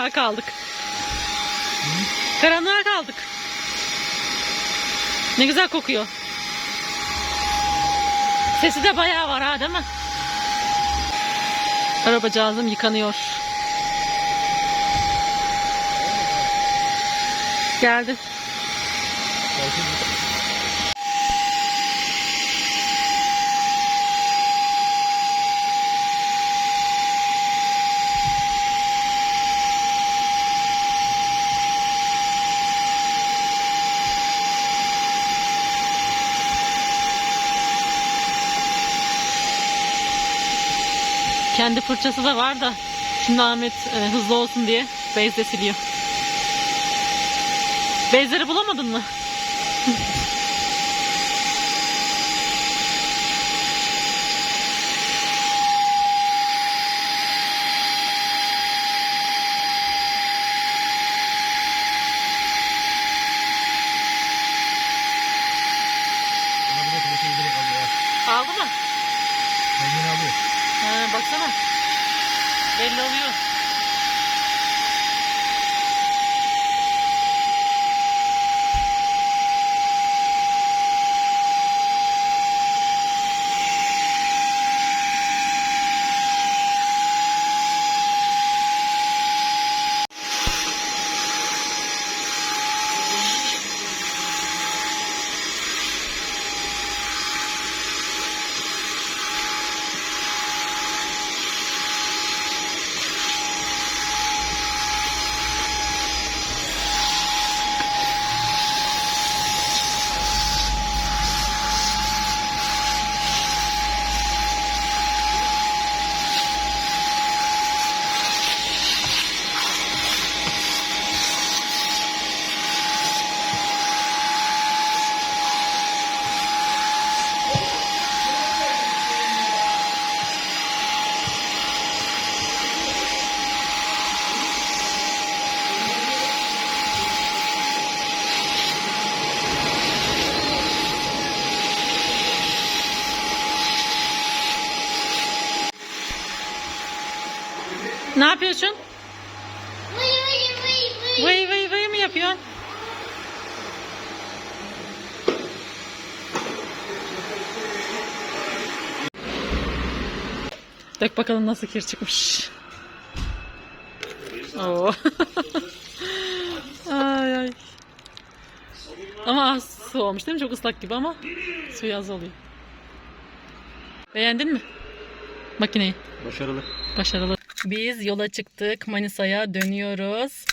Karanlığa kaldık. Karanlığa kaldık. Ne güzel kokuyor. Sesi de bayağı var ha değil mi? Arabacağızım yıkanıyor. Geldi. Kendi fırçası da var da şimdi Ahmet e, hızlı olsun diye bezle siliyor. Bezleri bulamadın mı? Ama bir de tuvalete giderek alıyor. ha. Aldı mı? Kendini alıyor. Ha, baksana. Belli oluyor. Ne yapıyorsun? Vıy vıy vıy vıy. Vıy vıy vıy mı yapıyorsun? Dök bakalım nasıl kir çıkmış. Oo. ay ay. Ama az su olmuş değil mi? Çok ıslak gibi ama suyu az oluyor. Beğendin mi? Makineyi. Başarılı. Başarılı. Biz yola çıktık. Manisa'ya dönüyoruz.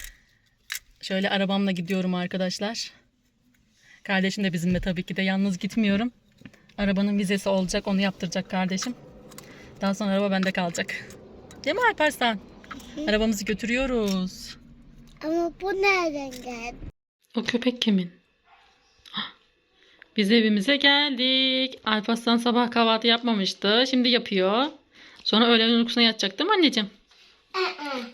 Şöyle arabamla gidiyorum arkadaşlar. Kardeşim de bizimle tabii ki de yalnız gitmiyorum. Arabanın vizesi olacak. Onu yaptıracak kardeşim. Daha sonra araba bende kalacak. Değil mi Alparslan? Arabamızı götürüyoruz. Ama bu nereden geldi? O köpek kimin? Ah, Biz evimize geldik. Alparslan sabah kahvaltı yapmamıştı. Şimdi yapıyor. Sonra öğlen uykusuna yatacak değil mi anneciğim?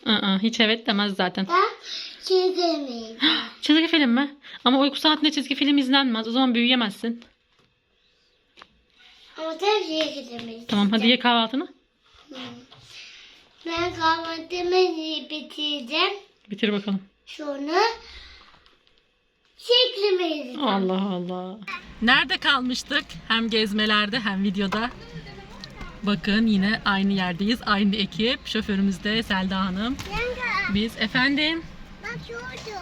Aa, hiç evet demez zaten. bak çizemeyin. Çizgi film mi? Ama uyku saatinde çizgi film izlenmez. O zaman büyüyemezsin. Ama tabii ki çizemeyiz. Tamam hadi ye kahvaltını. Ben kahvaltımı bitireceğim. Bitir bakalım. Sonra çekilmeyiz. Allah Allah. Nerede kalmıştık? Hem gezmelerde hem videoda. Bakın yine aynı yerdeyiz. Aynı ekip. Şoförümüz de Selda Hanım. Yenge Biz efendim. bak şurada.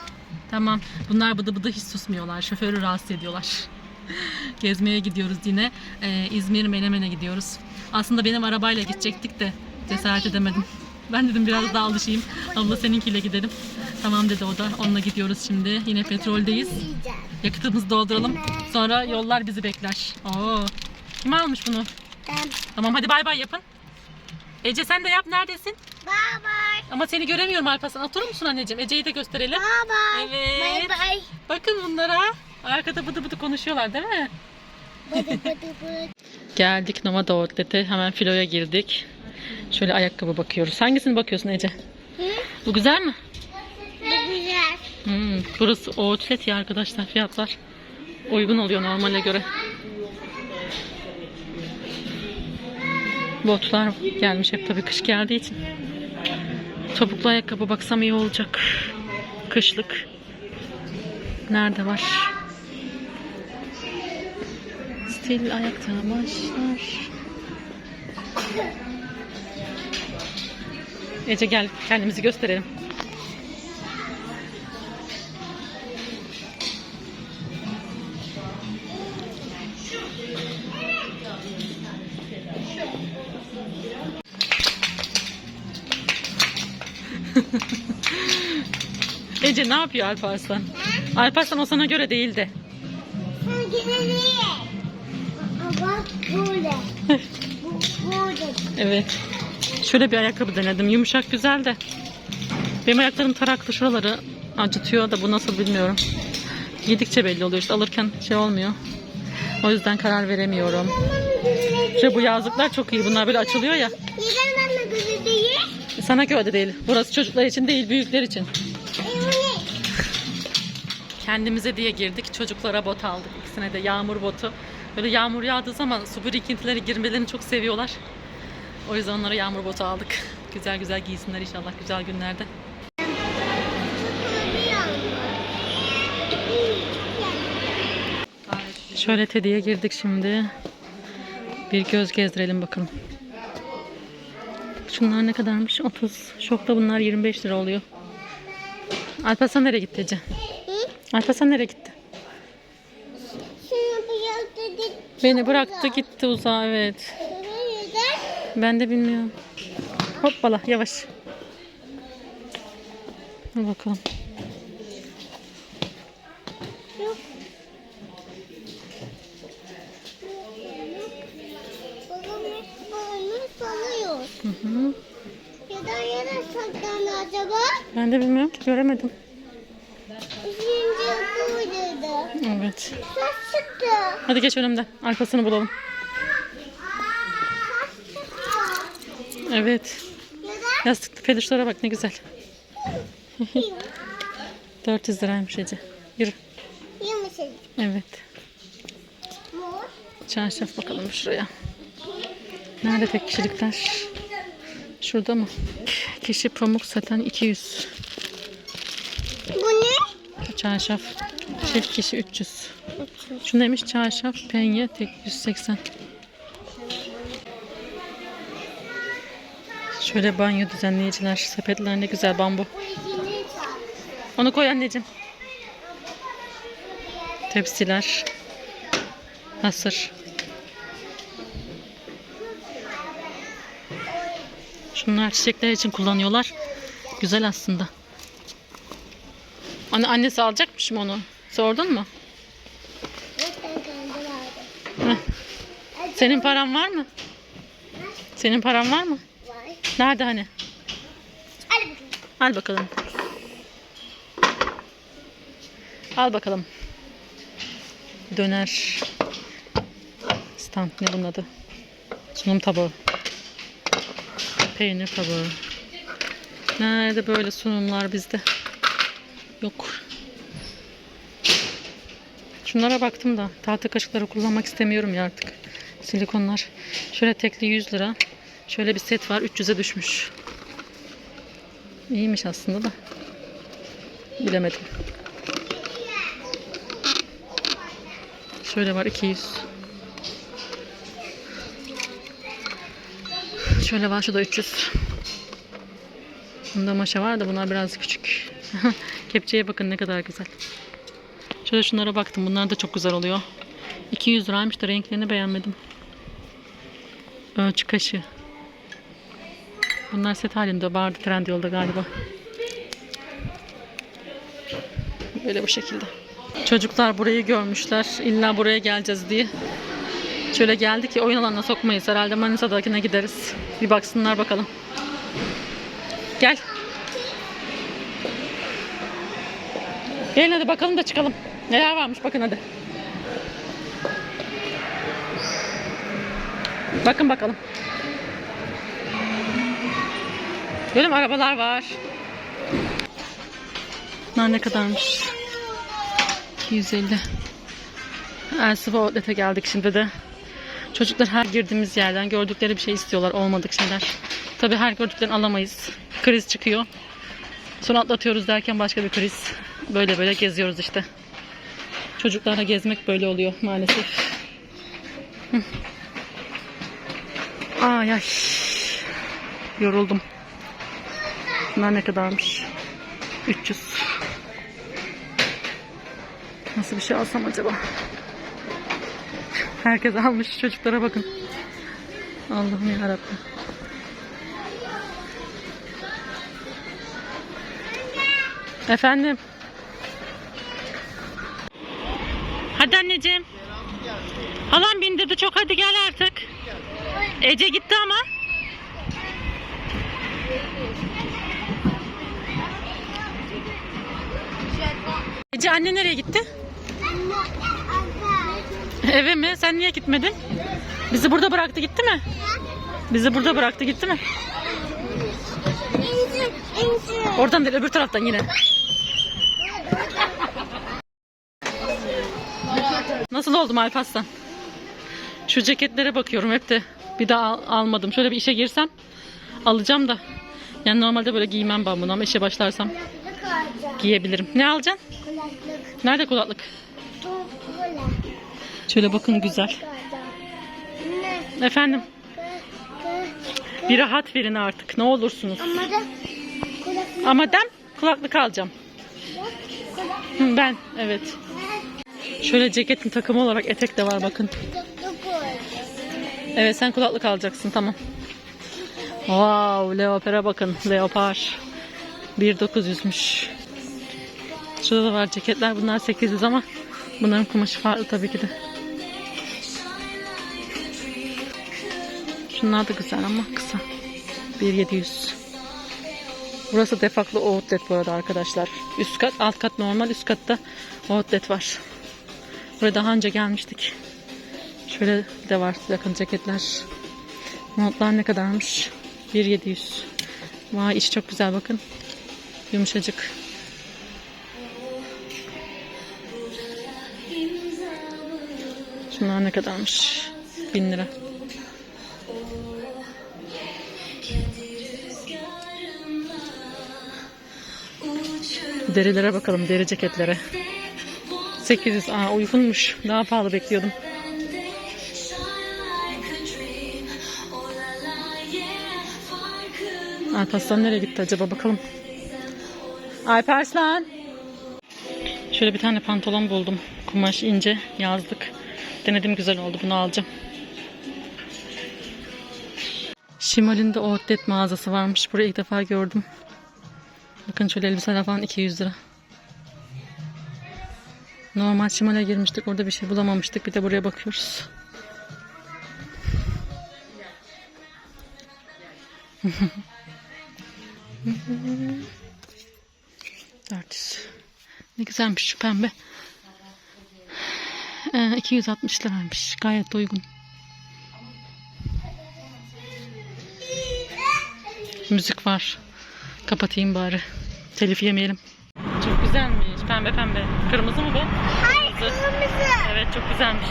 Tamam. Bunlar bıdı bıdı hiç susmuyorlar. Şoförü rahatsız ediyorlar. Gezmeye gidiyoruz yine. Ee, İzmir Menemen'e gidiyoruz. Aslında benim arabayla gidecektik de cesaret edemedim. Ben dedim biraz daha alışayım. Abla seninkiyle gidelim. Tamam dedi o da. Onunla gidiyoruz şimdi. Yine petroldeyiz. Yakıtımızı dolduralım. Sonra yollar bizi bekler. Oo. Kim almış bunu? Tamam hadi bay bay yapın. Ece sen de yap. Neredesin? bye bye. Ama seni göremiyorum Alparslan. Oturur musun anneciğim? Ece'yi de gösterelim. Bye bye. Evet. Bye bye. Bakın bunlara. Arkada bıdı bıdı konuşuyorlar değil mi? Bıdı bıdı bıdı. Geldik Nomad Outlet'e. Hemen filoya girdik. Şöyle ayakkabı bakıyoruz. Hangisini bakıyorsun Ece? Hı? Bu güzel mi? Bu güzel. Hmm, burası outlet ya arkadaşlar. Fiyatlar uygun oluyor normale göre. Botlar gelmiş hep tabii kış geldiği için. Topuklu ayakkabı baksam iyi olacak. Kışlık. Nerede var? Stil ayakta başlar. Ece gel kendimizi gösterelim. Ece ne yapıyor Alparslan? Alparslan o sana göre değildi. Sen yine değil. Bu burada. Evet. Şöyle bir ayakkabı denedim. Yumuşak güzel de. Benim ayaklarım taraklı şuraları acıtıyor da bu nasıl bilmiyorum. Giydikçe belli oluyor işte alırken şey olmuyor. O yüzden karar veremiyorum. İşte bu yazlıklar çok iyi. Bunlar böyle açılıyor ya. Sana göre de değil. Burası çocuklar için değil, büyükler için. Kendimize diye girdik. Çocuklara bot aldık. İkisine de yağmur botu. Böyle yağmur yağdığı zaman su birikintileri girmelerini çok seviyorlar. O yüzden onlara yağmur botu aldık. Güzel güzel giysinler inşallah güzel günlerde. Şöyle Teddy'ye girdik şimdi. Bir göz gezdirelim bakalım. Şunlar ne kadarmış? 30. Şokta bunlar 25 lira oluyor. Alparslan nereye gitti Ece? Alparslan nereye gitti? Beni bıraktı gitti uzağa evet. Ben de bilmiyorum. Hoppala yavaş. Dur bakalım. Yok. Babam hep böyle salıyor. Hı hı. Neden yere saklandı acaba? Ben de bilmiyorum ki göremedim. Evet. Hadi geç önümden. Arkasını bulalım. Evet. Yastıklı peluşlara bak ne güzel. 400 liraymış Ece. Yürü. Evet. Çarşaf bakalım şuraya. Nerede tek kişilikler? Şurada mı? Kişi pamuk saten 200. Bu ne? Çarşaf. Çift kişi 300. Şu neymiş? Çarşaf, penye tek 180. Şöyle banyo düzenleyiciler. Sepetler ne güzel bambu. Onu koy anneciğim. Tepsiler. Hasır. Şunlar çiçekler için kullanıyorlar. Güzel aslında. Anne annesi alacakmış mı onu? Sordun mu? Senin paran var mı? Senin paran var mı? Nerede hani? Hadi bakalım. Al bakalım. Al bakalım. Döner. Stand ne bunun adı? Sunum tabağı. Peynir tabağı. Nerede böyle sunumlar bizde? Yok. Şunlara baktım da tahta kaşıkları kullanmak istemiyorum ya artık. Silikonlar. Şöyle tekli 100 lira. Şöyle bir set var 300'e düşmüş. İyiymiş aslında da. Bilemedim. Şöyle var 200. Şöyle var şu da 300. Bunda maşa var da bunlar biraz küçük. Kepçeye bakın ne kadar güzel. Şöyle şunlara baktım. Bunlar da çok güzel oluyor. 200 liraymış da renklerini beğenmedim. Ölçü kaşı. Bunlar set halinde vardı Trendyol'da galiba. Böyle bu şekilde. Çocuklar burayı görmüşler. İlla buraya geleceğiz diye. Şöyle geldik ki oyun alanına sokmayız. Herhalde Manisa'dakine gideriz. Bir baksınlar bakalım. Gel. Gelin hadi bakalım da çıkalım. Neler varmış bakın hadi. Bakın bakalım. Görün arabalar var. Bunlar ne kadarmış? 250. Elsiva Outlet'e geldik şimdi de. Çocuklar her girdiğimiz yerden gördükleri bir şey istiyorlar. Olmadık şeyler. Tabii her gördüklerini alamayız. Kriz çıkıyor. Sonra atlatıyoruz derken başka bir kriz. Böyle böyle geziyoruz işte. Çocuklarla gezmek böyle oluyor maalesef. Ay ay. Yoruldum. Bunlar ne kadarmış? 300. Nasıl bir şey alsam acaba? Herkes almış. Çocuklara bakın. Allah'ım yarabbim. Efendim. Hadi anneciğim. Halam bindirdi çok hadi gel artık. Ece gitti ama. Ece anne nereye gitti? Eve mi? Sen niye gitmedin? Bizi burada bıraktı gitti mi? Bizi burada bıraktı gitti mi? Oradan değil öbür taraftan yine. Nasıl oldum Alparslan? Şu ceketlere bakıyorum hep de bir daha al- almadım. Şöyle bir işe girsem alacağım da. Yani normalde böyle giymem ben bunu ama işe başlarsam giyebilirim. Ne alacaksın? Kulaklık. Nerede kulaklık Şöyle bakın güzel. Efendim bir rahat verin artık ne olursunuz. Ama dem kulaklık alacağım. Ben evet. Şöyle ceketin takımı olarak etek de var bakın. Evet sen kulaklık alacaksın tamam. Wow leopara bakın leopar. 1900'müş. Şurada da var ceketler bunlar 800 ama bunların kumaşı farklı tabii ki de. Şunlar da güzel ama kısa. 1700. Burası defaklı outlet bu arada arkadaşlar. Üst kat, alt kat normal, üst katta outlet var. Buraya daha önce gelmiştik. Şöyle de var yakın ceketler. Montlar ne kadarmış? 1700. Vay iş çok güzel bakın. Yumuşacık. Şunlar ne kadarmış? 1000 lira. Derilere bakalım, deri ceketlere. 800. Aa uygunmuş. Daha pahalı bekliyordum. Alparslan nereye gitti acaba bakalım. Alparslan. Şöyle bir tane pantolon buldum. Kumaş ince yazlık. Denedim güzel oldu bunu alacağım. Şimal'in de outlet mağazası varmış. Burayı ilk defa gördüm. Bakın şöyle elbiseler falan 200 lira. Normal Şimal'e girmiştik. Orada bir şey bulamamıştık. Bir de buraya bakıyoruz. Dört. Ne güzelmiş şu pembe. Ee, 260 liraymış. Gayet uygun. Müzik var. Kapatayım bari. Telif yemeyelim. Çok güzelmiş. Pembe pembe. Kırmızı mı bu? Hayır kırmızı. Evet çok güzelmiş.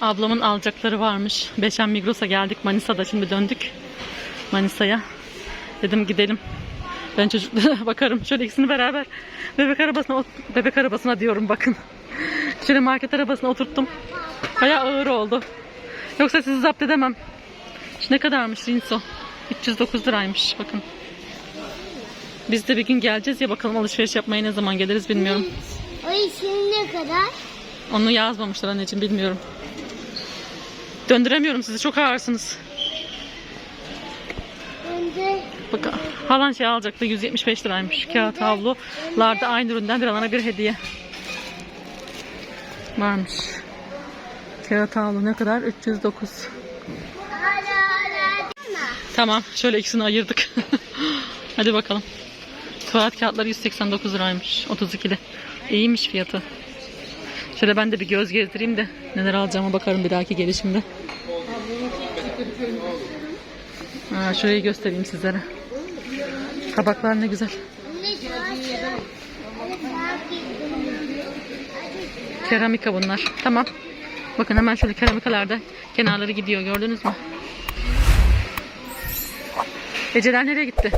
Ablamın alacakları varmış. Beşen Migros'a geldik. Manisa'da şimdi döndük. Manisa'ya. Dedim gidelim. Ben çocuklara bakarım. Şöyle ikisini beraber bebek arabasına bebek arabasına diyorum bakın. Şöyle market arabasına oturttum. Bayağı ağır oldu. Yoksa sizi zapt edemem. Şu ne kadarmış Rinso? 309 liraymış bakın. Biz de bir gün geleceğiz ya bakalım alışveriş yapmaya ne zaman geliriz bilmiyorum. O işin ne kadar? Onu yazmamışlar anneciğim bilmiyorum. Döndüremiyorum sizi çok ağırsınız. Önce Bak halan şey alacaktı 175 liraymış. Kağıt havlularda aynı üründen bir alana bir hediye. Varmış. Kağıt havlu ne kadar? 309. hala hala değil mi? Tamam şöyle ikisini ayırdık. Hadi bakalım. Tuvalet kağıtları 189 liraymış. 32'li. İyiymiş fiyatı. Şöyle ben de bir göz gezdireyim de neler alacağıma bakarım bir dahaki gelişimde. Ha, şurayı göstereyim sizlere. Tabaklar ne güzel. Keramika bunlar. Tamam. Bakın hemen şöyle keramikalarda kenarları gidiyor gördünüz mü? Eceler nereye gitti?